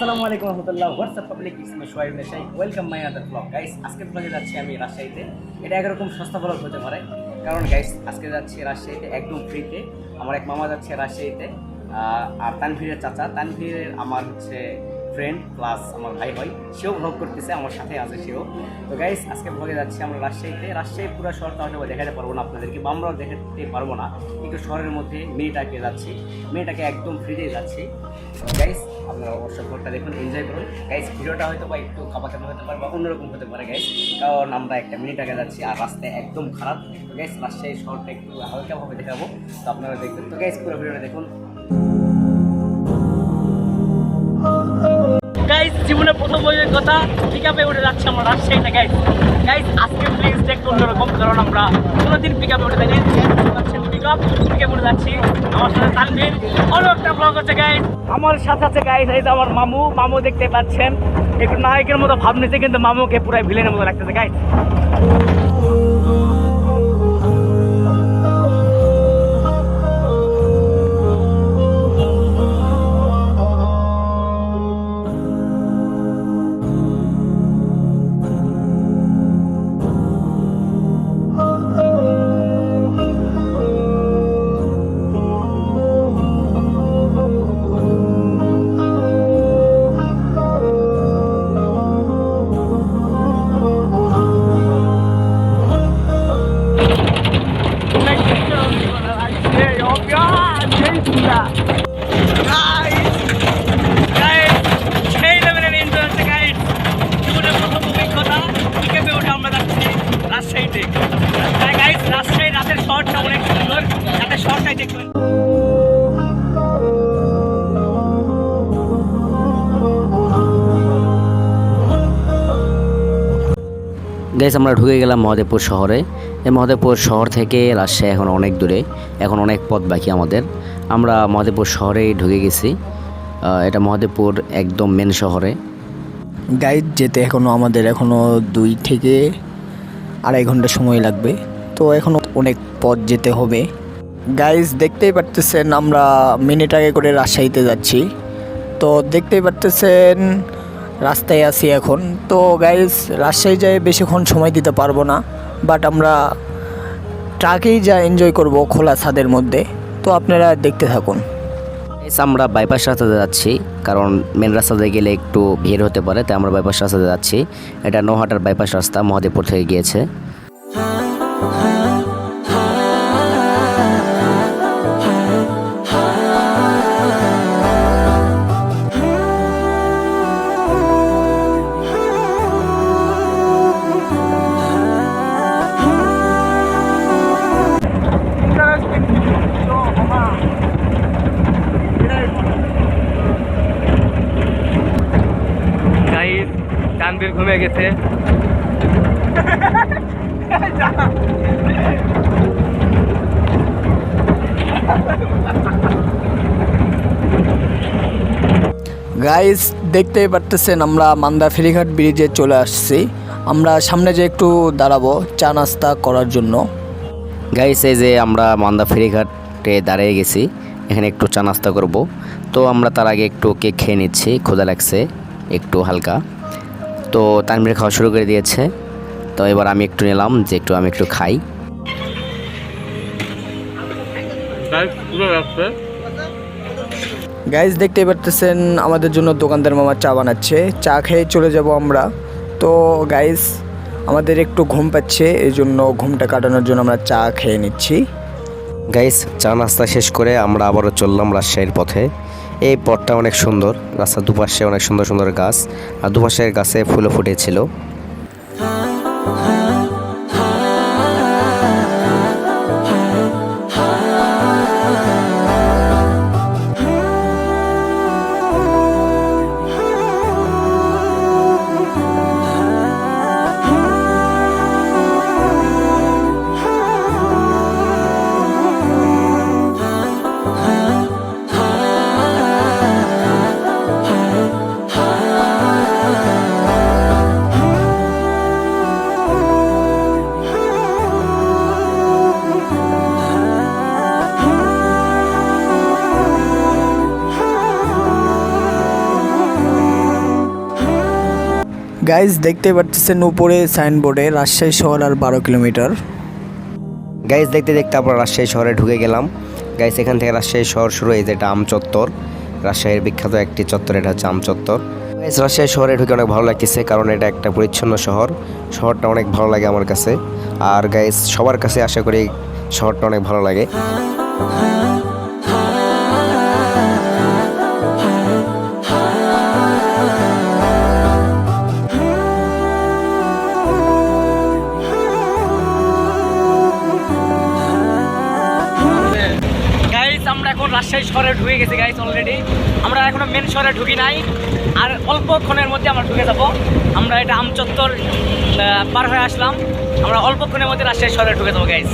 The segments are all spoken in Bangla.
আসসালামু আলাইকুম রহমতুল্লাহ। What's up public Islam Shoaib নেশাই welcome my other blog guys আজকের ব্লগে যাচ্ছি আমি রাজশাহীতে। এটা একরকম সস্তা ব্লগ হতে পারে। কারণ গাইস আজকে যাচ্ছি রাজশাহীতে একদম ফ্রিতে আমার এক মামা যাচ্ছে রাজশাহীতে আর তানভীরের চাচা। তানভীরের আমার হচ্ছে ফ্রেন্ড প্লাস আমার ভাই হয় সেও ভ্লগ করতেছে, আমার সাথে আছে সেও। তো গাইস আজকে ভ্লগে যাচ্ছি আমরা রাজশাহীতে। রাজশাহী পুরো শহরটা হয়তো দেখাতে পারব না আপনাদেরকে, বা আমরাও দেখাতে পারব না। একটু শহরের মধ্যে মেয়েটাকে যাচ্ছি। মেয়েটাকে একদম ফ্রিতে যাচ্ছি। গাইস আপনারা অবশ্যই ভ্লগটা দেখুন এনজয় করুন। গাইস ভিডিওটা হয়তো বা একটু খাবাখানো হতে পারে বা অন্যরকম হতে পারে গাইস কারণ আমরা একটা মিনিটাকে যাচ্ছি আর রাস্তায় একদম খারাপ। তো গাইস রাজশাহী শহরটা একটু হালকাভাবে দেখাবো। তো আপনারা দেখবেন। তো গাইস পুরো ভিডিওটা দেখুন। গাইস জীবনে প্রথম বইয়ের কথা উঠে যাচ্ছে আমরা রাজশাহীতে গাইস গাইস আজকে প্লিজ একটু অন্যরকম কারণ আমরা কোনোদিন পিক উঠে থাকি পিক আপ উঠে যাচ্ছি। আমার সাথে একটা হচ্ছে গাইস আমার সাথে আছে আমার মামু। মামু দেখতে পাচ্ছেন। একটু নায়কের মতো ভাব নিচ্ছে, কিন্তু মামুকে পুরাই ভিলেনের মতো লাগতেছে গাইস রাতের শহরটা অনেক সুন্দর। রাতের শহরটাই দেখবেন। গাইস আমরা ঢুকে গেলাম মহাদেবপুর শহরে। এই মহদেবপুর শহর থেকে রাজশাহী এখন অনেক দূরে। এখন অনেক পথ বাকি আমাদের। আমরা মহাদেবপুর শহরেই ঢুকে গেছি। এটা মহাদেবপুর একদম মেন শহরে। গাইড যেতে এখনও আমাদের এখনও দুই থেকে আড়াই ঘণ্টা সময় লাগবে। তো এখনও অনেক পথ যেতে হবে। গাইজ দেখতেই পারতেছেন আমরা মিনিট আগে করে রাজশাহীতে যাচ্ছি। তো দেখতেই পারতেছেন রাস্তায় আছি এখন। তো গাইজ রাজশাহী যায় বেশিক্ষণ সময় দিতে পারব না বাট আমরা ট্রাকেই যা এনজয় করব খোলা ছাদের মধ্যে, তো আপনারা দেখতে থাকুন। Guys, আমরা বাইপাস রাস্তাতে যাচ্ছি কারণ মেন রাস্তাতে গেলে একটু ভিড় হতে পারে তাই আমরা বাইপাস রাস্তাতে যাচ্ছি। এটা নোহাটার বাইপাস রাস্তা মহাদেবপুর থেকে গিয়েছে। তানবীর ঘুমিয়ে গেছে। গাইস দেখতেই পারতেছেন আমরা মান্দা ফেরিঘাট ব্রিজে চলে আসছি। আমরা সামনে যে একটু দাঁড়াবো চা নাস্তা করার জন্য। গাইস এই যে আমরা মান্দা ফেরিঘাটে দাঁড়িয়ে গেছি এখানে একটু চা নাস্তা করব। তো আমরা তার আগে একটু কেক খেয়ে নিচ্ছি ক্ষুধা লাগছে একটু হালকা। তো তানভীর খাওয়া শুরু করে দিয়েছে। তো এবার আমি একটু নিলাম যে একটু আমি একটু খাই। গাইস দেখতেই পারতেছেন আমাদের জন্য দোকানদার মামা চা বানাচ্ছে। চা খেয়ে চলে যাব আমরা। তো গাইস আমাদের একটু ঘুম পাচ্ছে এই জন্য ঘুমটা কাটানোর জন্য আমরা চা খেয়ে নিচ্ছি। গাইস চা নাস্তা শেষ করে আমরা আবারও চললাম রাজশাহীর পথে। এই পথটা অনেক সুন্দর, রাস্তার দুপাশে অনেক সুন্দর সুন্দর গাছ, আর দুপাশের গাছে ফুলও ফুটেছিল। গাইজ দেখতে পাচ্ছেন উপরে সাইনবোর্ডে রাজশাহী শহর আর বারো কিলোমিটার। গাইস দেখতে দেখতে আমরা রাজশাহী শহরে ঢুকে গেলাম। গাইস এখান থেকে রাজশাহী শহর শুরু যে এটা আম চত্বর। রাজশাহীর বিখ্যাত একটি চত্বর, এটা হচ্ছে আম চত্বর। গাইস রাজশাহী শহরে ঢুকে অনেক ভালো লাগতেছে কারণ এটা একটা পরিচ্ছন্ন শহর। শহরটা অনেক ভালো লাগে আমার কাছে। আর গাইস সবার কাছে আশা করি শহরটা অনেক ভালো লাগে। রাজশাহী শহরে ঢুকে গেছি গাইস অলরেডি আমরা এখনও মেন শহরে ঢুকি নাই আর অল্পক্ষণের মধ্যে আমরা ঢুকে যাব। আমরা এটা আমচত্বর আহ, পার হয়ে আসলাম। আমরা অল্পক্ষণের মধ্যে রাজশাহী শহরে ঢুকে যাব গাইস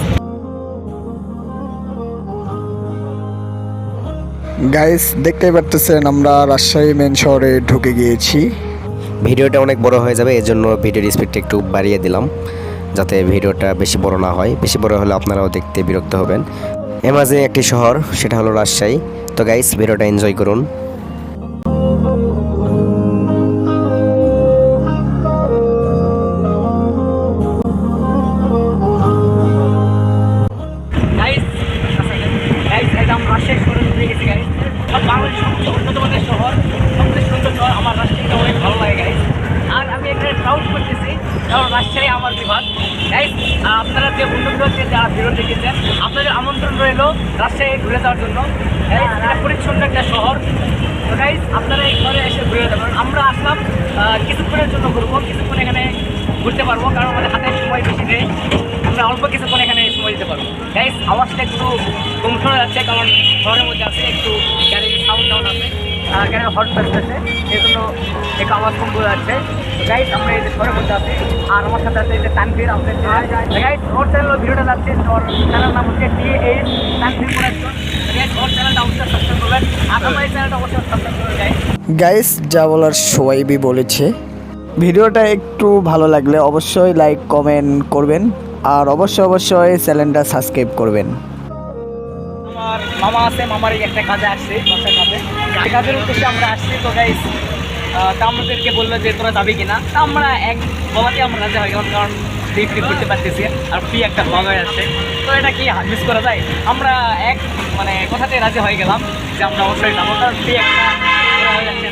গাইজ দেখতেই পারতেছেন আমরা রাজশাহী মেন শহরে ঢুকে গিয়েছি। ভিডিওটা অনেক বড় হয়ে যাবে এজন্য ভিডিওর স্পিডটা একটু বাড়িয়ে দিলাম যাতে ভিডিওটা বেশি বড় না হয়। বেশি বড় হলে আপনারাও দেখতে বিরক্ত হবেন। এর মাঝে একটি শহর সেটা হলো রাজশাহী। তো গাইস ভিডিওটা এনজয় করুন। আমরা আর আমি এখানে প্রাউড করতেছি, কারণ রাজশাহী আমার বিভাগ। গাইস আপনারা যে যে যারা ভিডিও দেখেছেন, আপনাদের আমন্ত্রণ রইল রাজশাহী ঘুরে যাওয়ার জন্য। পরিচ্ছন্ন একটা শহর। তো গাইস আপনারা শহরে এসে ঘুরে যাবেন। আমরা আসলাম কিছুক্ষণের জন্য ঘুরবো, কিছুক্ষণ এখানে ঘুরতে পারব, কারণ আমাদের হাতে সময় বেশি নেই। আমরা অল্প কিছুক্ষণ এখানে সময় দিতে পারব। গাইস আওয়াজটা একটু কম শোনা যাচ্ছে, কারণ শহরের মধ্যে আছে, একটু গাড়ির সাউন্ড ডাউন আছে। গাড়ির হর্ন বাজতেছে জন্য একটু আওয়াজ কম বোঝা যাচ্ছে গাইস আমরা এই যে শহরের মধ্যে আছি আর আমার সাথে আছে এই যে তানভীর আমাদের গাইস ওর চ্যানেল ভিডিওটা যাচ্ছে ওর চ্যানেল নাম হচ্ছে টি এইচ তানভীর প্রোডাকশন ওর চ্যানেলটা অবশ্যই সাবস্ক্রাইব করবেন আর আমার এই চ্যানেলটা অবশ্যই সাবস্ক্রাইব করবেন গাইস গাইস যা বলার সবাইবি বলেছে। ভিডিওটা একটু ভালো লাগলে অবশ্যই লাইক কমেন্ট করবেন আর অবশ্যই অবশ্যই চ্যানেলটা সাবস্ক্রাইব করবেন। আমার মামা আছে মামার এই একটা কাজে আসছে, বাসার কাজে। কাজের উদ্দেশ্যে আমরা আসছি। তো গাইস তা আমাদেরকে বলল যে, তোরা যাবি কিনা? তা আমরা এক বলাতে আমরা রাজি হয়ে গেলাম, কারণ ফ্রি ফ্রি করতে পারতেছি। আর ফ্রি একটা ভাগ হয়ে যাচ্ছে। তো এটা কি মিস করা যায়? আমরা এক মানে কথাতে রাজি হয়ে গেলাম যে আমরা অবশ্যই যাব। কারণ ফ্রি একটা হয়ে যাচ্ছে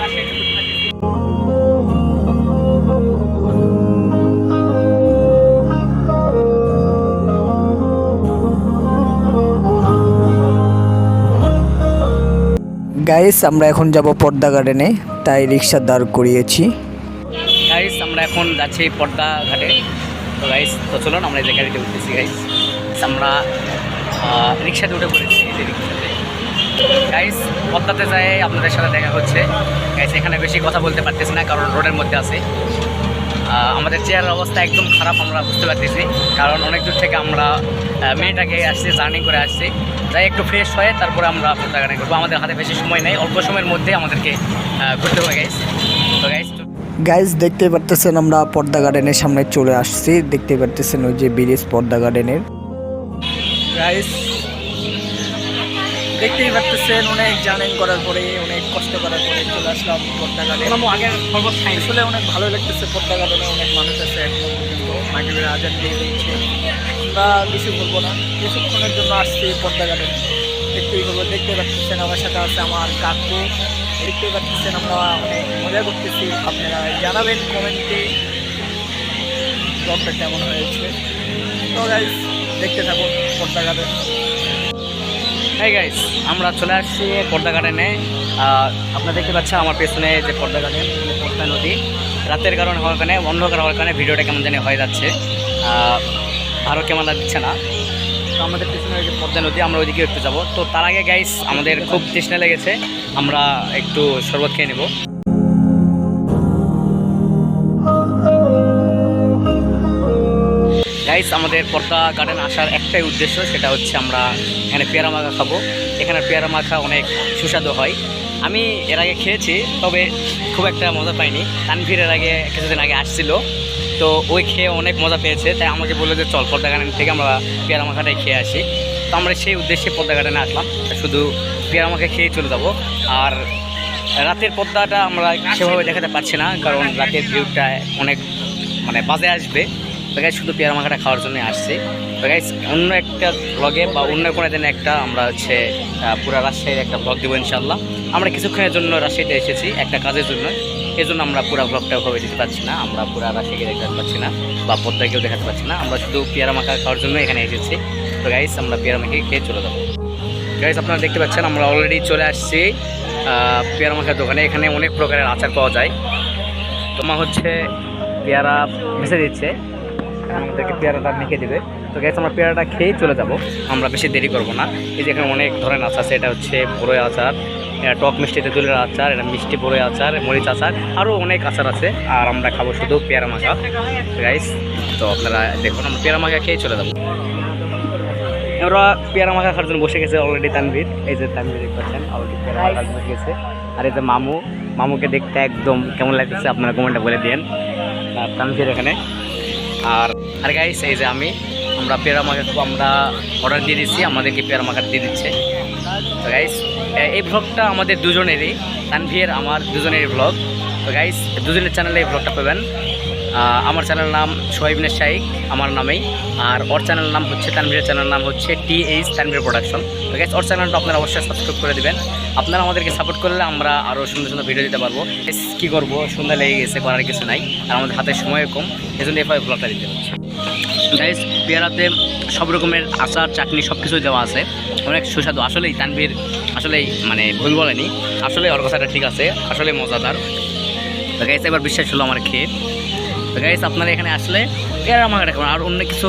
গাইস আমরা এখন যাব পর্দা গার্ডেনে তাই রিক্সা দাঁড় করিয়েছি। গাইস আমরা এখন যাচ্ছি পর্দা ঘাটে। তো গাইস তো চলুন, আমরা এই যে গাড়িতে উঠতেছি গাইস আমরা রিক্সাতে উঠে পড়েছি, এই রিক্সাতে। গাইস পদ্মাতে যাই, আপনাদের সাথে দেখা হচ্ছে। গাইস এখানে বেশি কথা বলতে পারতেছি না, কারণ রোডের মধ্যে আছে। আমাদের চেয়ারের অবস্থা একদম খারাপ আমরা বুঝতে পারতেছি। কারণ অনেক দূর থেকে আমরা মেয়েটাকে আসছি জার্নি করে আসছি। তাই একটু ফ্রেশ হয়ে তারপরে আমরা গাড়ি করব। আমাদের হাতে বেশি সময় নেই অল্প সময়ের মধ্যে আমাদেরকে ঘুরতে হবে গাইস তো গাইস গাইস দেখতে পারতেছেন আমরা পর্দা গার্ডেনের সামনে চলে আসছি। দেখতে পারতেছেন ওই যে ব্রিজ পর্দা গার্ডেনের গাইস দেখতেই পারতেছেন অনেক জার্নি করার পরে অনেক কষ্ট করার পরে চলে আসলাম পদ্মা গার্ডেন আমার আগে আসলে অনেক ভালো লাগতেছে পদ্মা গার্ডেনে অনেক মানুষ আছে এখন মাগরিবের আজান দিয়ে দিচ্ছে। আমরা কিছু বলব না কিছুক্ষণের জন্য আসছি পদ্মা গার্ডেনে দেখতেই বলব দেখতে পাচ্ছেন আমার সাথে আছে আমার কাকু। দেখতে পাচ্ছেন আমরা অনেক মজা করতেছি। আপনারা জানাবেন কমেন্টে ব্লগটা কেমন হয়েছে। তো গাইজ দেখতে থাকুন পদ্মা গার্ডেন গাইস আমরা চলে আসছি পর্দা গার্ডেনে। আপনারা দেখতে পাচ্ছেন আমার পেছনে যে পর্দা গার্ডেন, পদ্মা নদী। রাতের কারণে হওয়ার কারণে, অন্ধকার হওয়ার কারণে ভিডিওটা কেমন জানি হয়ে যাচ্ছে। ভালো কেমন দিচ্ছে না। তো আমাদের পেছনে যে পর্দা নদী, আমরা ওইদিকে একটু যাব। তো তার আগে গাইস আমাদের খুব তৃষ্ণা লেগেছে। আমরা একটু শরবত খেয়ে নেব। গাইস আমাদের পর্দা গার্ডেন আসার একটাই উদ্দেশ্য, সেটা হচ্ছে আমরা এখানে পেয়ারা মাখা খাব। এখানে পেয়ারা মাখা অনেক সুস্বাদু হয়। আমি এর আগে খেয়েছি, তবে খুব একটা মজা পাইনি। তানভীর এর আগে কিছুদিন আগে আসছিল। তো ওই খেয়ে অনেক মজা পেয়েছে। তাই আমাকে বলল যে, চল পর্দা গার্ডেন থেকে আমরা পেয়ারা মাখাটাই খেয়ে আসি। তো আমরা সেই উদ্দেশ্যে পর্দা গার্ডেনে আসলাম। শুধু পেয়ারা মাখা খেয়ে চলে যাব। আর রাতের পর্দাটা আমরা সেভাবে দেখাতে পারছি না, কারণ রাতের ভিউটা অনেক মানে বাজে আসবে। তো গাইস শুধু পেয়ারা মাখাটা খাওয়ার জন্য আসছি। তো গাইস অন্য একটা ব্লগে বা অন্য কোনো দিন একটা আমরা হচ্ছে পুরা রাজশাহীর একটা ব্লগ দেবো ইনশাল্লাহ আমরা কিছুক্ষণের জন্য রাজশাহীতে এসেছি একটা কাজের জন্য। এই জন্য আমরা পুরা ব্লগটা ওভাবে দিতে পারছি না। আমরা পুরা রাজশাহীকে দেখাতে পারছি না বা পদ্মাকেও দেখাতে পারছি না। আমরা শুধু পেয়ারা মাখা খাওয়ার জন্য এখানে এসেছি। তো গাইস আমরা পেয়ারা মাখে খেয়ে চলে যাব। গাইস আপনারা দেখতে পাচ্ছেন, আমরা অলরেডি চলে আসছি পেয়ারা মাখার দোকানে। এখানে অনেক প্রকারের আচার পাওয়া যায়। তোমার হচ্ছে পেয়ারা ভেসে দিচ্ছে। আমাদেরকে পেয়ারাটা মেখে দেবে। তো গ্যাস আমরা পেয়ারাটা খেয়ে চলে যাব। আমরা বেশি দেরি করব না। এই যে এখানে অনেক ধরনের আচার আছে। এটা হচ্ছে বড়ই আচার, এটা টক মিষ্টি তেঁতুলের আচার, এটা মিষ্টি বড়ই আচার, মরিচ আচার আরও অনেক আচার আছে। আর আমরা খাব শুধু পেয়ারা মাখা। গাইস তো আপনারা দেখুন, আমরা পেয়ারা মাখা খেয়ে চলে যাব। ওরা পেয়ারা মাখা খাওয়ার জন্য বসে গেছে অলরেডি তানভীর। এই যে তানভীর দেখতে পাচ্ছেন অলরেডি পেয়ারা মাখা বসে গেছে। আর এই যে মামু, মামুকে দেখতে একদম কেমন লাগতেছে, আপনারা কমেন্টে বলে দিন আর তানভীর এখানে। আর আর গাইস এই যে আমি, আমরা পেয়ারা মাখা খুব আমরা অর্ডার দিয়ে দিচ্ছি, আমাদেরকে পেয়ারা মাখা দিয়ে দিচ্ছে। তো গাইস এই ব্লগটা আমাদের দুজনেরই তানভিয়ের আমার দুজনেরই ব্লগ তো গাইস দুজনের চ্যানেলে এই ব্লগটা পাবেন আমার চ্যানেল নাম সোহাইবিনের শাইক আমার নামেই। আর ওর চ্যানেল নাম হচ্ছে তানভীরের চ্যানেল নাম হচ্ছে টি এইচ তানভীর প্রোডাকশন। তো গাইস ওর চ্যানেলটা আপনারা অবশ্যই সাবস্ক্রাইব করে দেবেন। আপনারা আমাদেরকে সাপোর্ট করলে আমরা আরও সুন্দর সুন্দর ভিডিও দিতে পারব। কী করব? সন্ধ্যা লেগে গেছে, করার কিছু নাই। আর আমাদের হাতে সময় কম। এই জন্য এভাবে ব্লগটা দিতে হচ্ছে। গাইস পেয়ারাতে সব রকমের আচার, চাটনি সব কিছুই দেওয়া আছে। অনেক সুস্বাদু। আসলেই তানভীর আসলেই মানে ভুল বলেনি। আসলে ওর কথাটা ঠিক আছে। আসলে মজাদার। গাইস এবার বিশ্বাস হলো আমার খেয়ে। তো গাইস আপনারা এখানে আসলে পেয়ারা মাখাটা খাবেন। আর অন্য কিছু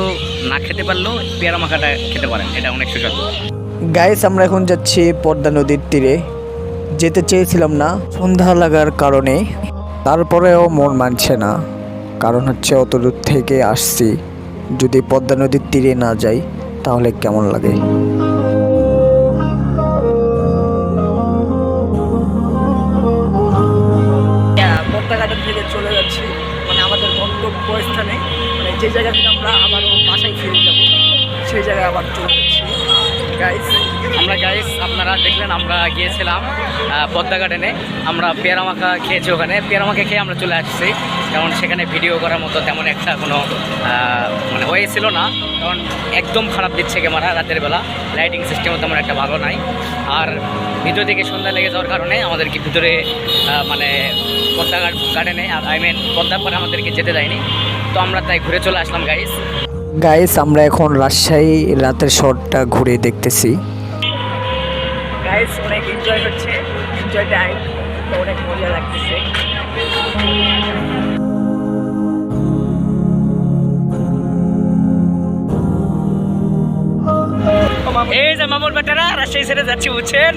না খেতে পারলেও পেয়ারা মাখাটা খেতে পারেন, এটা অনেক সুস্বাদু। গাইস আমরা এখন যাচ্ছি পদ্মা নদীর তীরে। যেতে চেয়েছিলাম না, সন্ধ্যা লাগার কারণে। তারপরেও মন মানছে না। কারণ হচ্ছে অত দূর থেকে আসছি। যদি পদ্মা নদীর তীরে না যাই, তাহলে কেমন লাগে? গন্তব্যস্থানে মানে যে জায়গা থেকে আমরা আবারও বাসায় ফিরে যাব, সেই জায়গায় আবার চলে যাচ্ছি। আমরা গাইস আপনারা দেখলেন, আমরা গিয়েছিলাম পদ্মা গার্ডেনে আমরা পেয়ারামাখা খেয়েছি ওখানে। পেয়ারা মাখা খেয়ে আমরা চলে আসছি। কারণ সেখানে ভিডিও করার মতো তেমন একটা কোনো মানে ওয়ে ছিল না। কারণ একদম খারাপ দিচ্ছে ক্যামেরা রাতের বেলা। লাইটিং সিস্টেমও তেমন একটা ভালো নাই। আর ভিতর থেকে সন্ধ্যা লেগে যাওয়ার কারণে আমাদেরকে ভিতরে মানে পদ্মা গার্ডেনে আই মিন পদ্মার পরে আমাদেরকে যেতে দেয়নি। তো আমরা তাই ঘুরে চলে আসলাম গাইস গাইস আমরা এখন রাজশাহী রাতের শহরটা ঘুরে দেখতেছি। গাইস অনেক এনজয় হচ্ছে এনজয় টাইম তো অনেক মজা লাগতেছে। এই যে মামুর বেটারা রাজশাহী ছেড়ে যাচ্ছি বুঝছেন?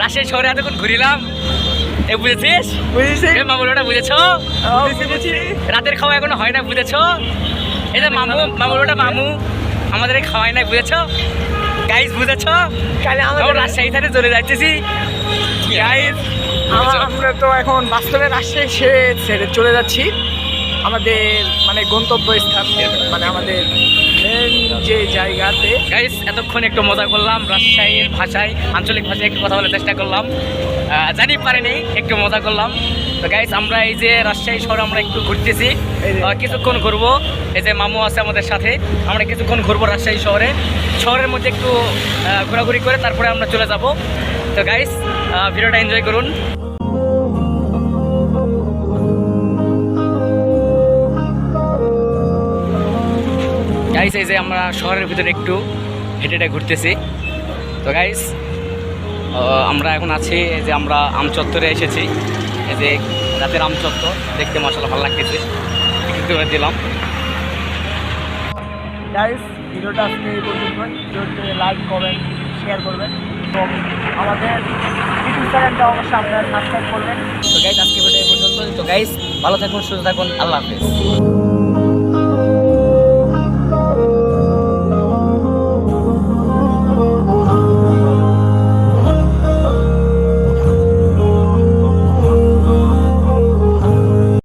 রাজশাহী শহরে এতক্ষণ ঘুরিলাম। এ বুঝেছিস? বুঝেছি। মামুর বেটা বুঝেছ? রাতের খাওয়া এখনও হয় না বুঝেছ? এই যে মামু মামুর বেটা মামু আমাদের খাওয়াই নাই বুঝেছ? গাইস বুঝেছ? কালে আমরা রাজশাহী থেকে চলে যাচ্ছি গাইস আমরা তো এখন বাস্তবে রাজশাহী ছেড়ে ছেড়ে চলে যাচ্ছি। আমাদের মানে গন্তব্য স্থান মানে আমাদের যে জায়গাতে। গাইস এতক্ষণ একটু মজা করলাম রাজশাহীর ভাষায় আঞ্চলিক ভাষায় একটু কথা বলার চেষ্টা করলাম। জানি পারিনি একটু মজা করলাম। তো গাইস আমরা এই যে রাজশাহী শহরে আমরা একটু ঘুরতেছি। কিছুক্ষণ ঘুরবো। এই যে মামু আছে আমাদের সাথে। আমরা কিছুক্ষণ ঘুরবো রাজশাহী শহরে। শহরের মধ্যে একটু ঘোরাঘুরি করে তারপরে আমরা চলে যাব। তো গাইস ভিডিওটা এনজয় করুন। গাইস এই যে আমরা শহরের ভিতরে একটু হেঁটে হেঁটে ঘুরতেছি। তো গাইস আমরা এখন আছি যে আমরা আম চত্বরে এসেছি। যে রাতের আমচত্ব দেখতে মশলা ভালো লাগতেছে। একটু করে দিলাম। গাইস ভিডিওটা আজকে এই পর্যন্ত ভিডিওতে লাইক কমেন্ট শেয়ার করবেন। এবং আমাদের ইউটিউব চ্যানেলটা অবশ্যই আপনারা সাবস্ক্রাইব করবেন। তো গাইজ আজকে ভিডিও এই পর্যন্ত তো গাইস ভালো থাকুন, সুস্থ থাকুন। আল্লাহ হাফেজ।